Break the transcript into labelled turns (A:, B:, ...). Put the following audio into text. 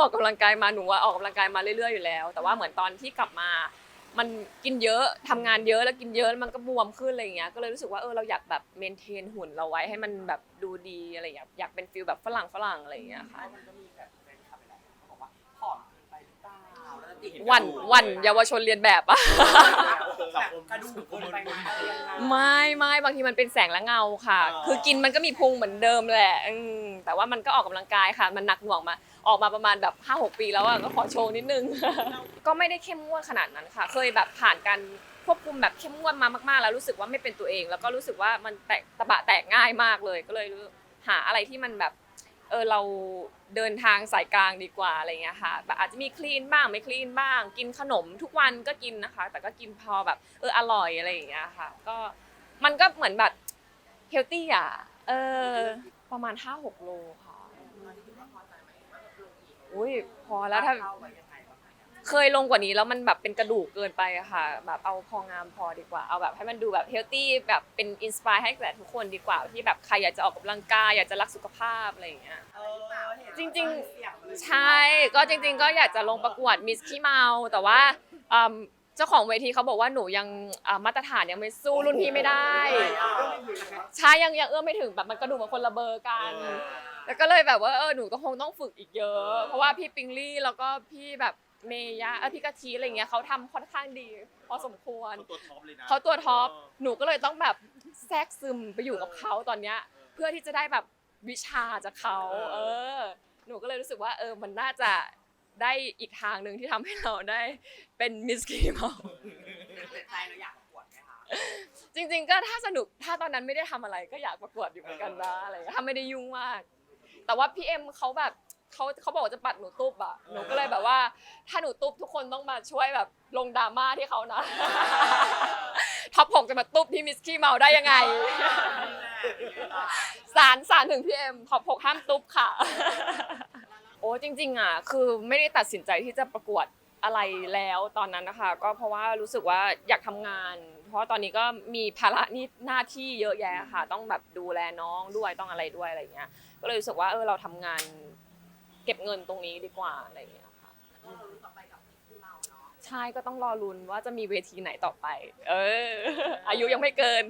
A: ออกกำลังกายมาหนูว่าออกกำลังกายมาเรื่อยๆอยู่แล้ว แต่ว่าเหมือนตอนที่กลับมา มันกินเยอะทำงานเยอะแล้วกินเยอะแล้วมันก็บวมขึ้นอะไรอย่างเงี้ยก็เลยรู้สึกว่าเออเราอยากแบบเมนเทนหุ่นเราไว้ให้มันแบบดูดีอะไรอย่างเงี้ยอยากเป็นฟิลแบบฝรั่งฝรั่งอะไรอย่างเงี้ยค่ะ
B: มันก็มีแบบแฟนคลับหลายคนเขาบอกว่าผอมเกินไปหรือเปล่าแล้วจะติด
A: หวันหวันเยาวชนเรียนแบบอะ
B: แบบกระดูกเกินไปไหมอะไรยังไง
A: ไม่ไม่บางทีมันเป็นแสงและเงาค่ะ คือกินมันก็มีพุงเหมือนเดิมแหละอืมแต่ว่ามันก็ออกกำลังกายค่ะ มันหนักหน่วงมา ออกมาประมาณแบบ5 6ปีแล้วอะก็ขอโชว์นิดนึง ก็ไม่ได้เข้มงวดขนาดนั้นค่ะ เคยแบบผ่านการควบคุมแบบเข้มงวดมามากๆ แล้วรู้สึกว่าไม่เป็นตัวเอง แล้วก็รู้สึกว่ามันแตกตะบะแตกง่ายมากเลย ก็เลยรู้หาอะไรที่มันแบบ เออเราเดินทางสายกลางดีกว่าอะไรเงี้ยค่ะแบบอาจจะมีคลีนบ้างไม่คลีนบ้าง กินขนมทุกวันก็กินนะคะ แต่ก็กินพอแบบเอออร่อยอะไรอย่างเงี้ยค่ะ ก็มันก็เหมือนแบบเฮลตี้อะเออประมาณ5-6โลค่ะอุ้ยพอแล้วถ้า
B: เข้าไปยังไงบ้างคะ
A: เคยลงกว่านี้แล้วมันแบบเป็นกระดูกเกินไปอะค่ะ แบบเอาพองามพอดีกว่า เอาแบบให้มันดูแบบเฮลตี้แบบเป็นอินสปายให้แก่ทุกคนดีกว่าที่แบบใครอยากจะออกกำลังกายอยากจะรักสุขภาพอะไรอย่างเงี้ย
B: เออเห็น
A: จริงๆ
B: เสียเลย
A: ใช่ ก็จริง ๆ ก็อยากจะลงประกวดมิสขี้เมา แต่ว่าอืมเจ้าของเวทีเขาบอกว่าหนูยังอ่ามาตรฐานยังไม่สู้รุ่นพี่ไม่ได้ ใช่ยังยังเอื้อมไม่ถึงแบบมันกระดูกมันคนละเบอร์กัน แล้วก็เลยแบบว่าเออหนูก็คงต้องฝึกอีกเยอะ เพราะว่าพี่ปิงลี่แล้วก็พี่แบบ เมย่าเออพี่กะทิอะไรเงี้ยเขาทำค่อนข้างดี พอสมควร
C: ตัวท็อปเลยนะ
A: เขาตัวท็อปหนูก็เลยต้องแบบแทรกซึมไปอยู่กับเขาตอนเนี้ย เพื่อที่จะได้แบบวิชาจากเขาเออ หนูก็เลยรู้สึกว่าเออมันน่าจะได้อีกทางหนึ่งที่ทำให้เราได้เป็นมิสกีเมา
B: แต่ใจเราอยากประกวดไหมคะ
A: จริง ๆ ก็ถ้าสนุกถ้าตอนนั้นไม่ได้ทำอะไรก็อยากประกวดอยู่เหมือนกันนะอะไรอย่างเงี้ยถ้าไม่ได้ยุ่งมาก แต่ว่าพี่เอ็มเขาแบบ เขาเขาบอกว่าจะปัดหนูตุ๊บอะหนูก็เลยแบบว่า ถ้าหนูตุ๊บทุกคนต้องมาช่วยแบบลงดราม่าที่เขานะ ท็อปหกจะมาตุ๊บที่มิสกี้เมาได้ยังไง สารสารถึงพี่เอ็มท็อปหกห้ามตุ๊บค่ะ โอ้จริง ๆอะคือไม่ได้ตัดสินใจที่จะประกวดอะไรแล้วตอนนั้นนะคะ ก็เพราะว่ารู้สึกว่าอยากทำงาน เพราะว่าตอนนี้ก็มีภาระนี่หน้าที่เยอะแยะค่ะ ต้องแบบดูแลน้องด้วยต้องอะไรด้วยอะไรเงี้ย ก็เลยรู้สึกว่าเออเราทำงาน เก็บเงินตรงนี้ดีกว่าอะไรเงี้ยค่ะใช่ก็ต้องรอลุ้นว่าจะมีเวทีไหนต่อไป เออ อายุยังไม่เกิน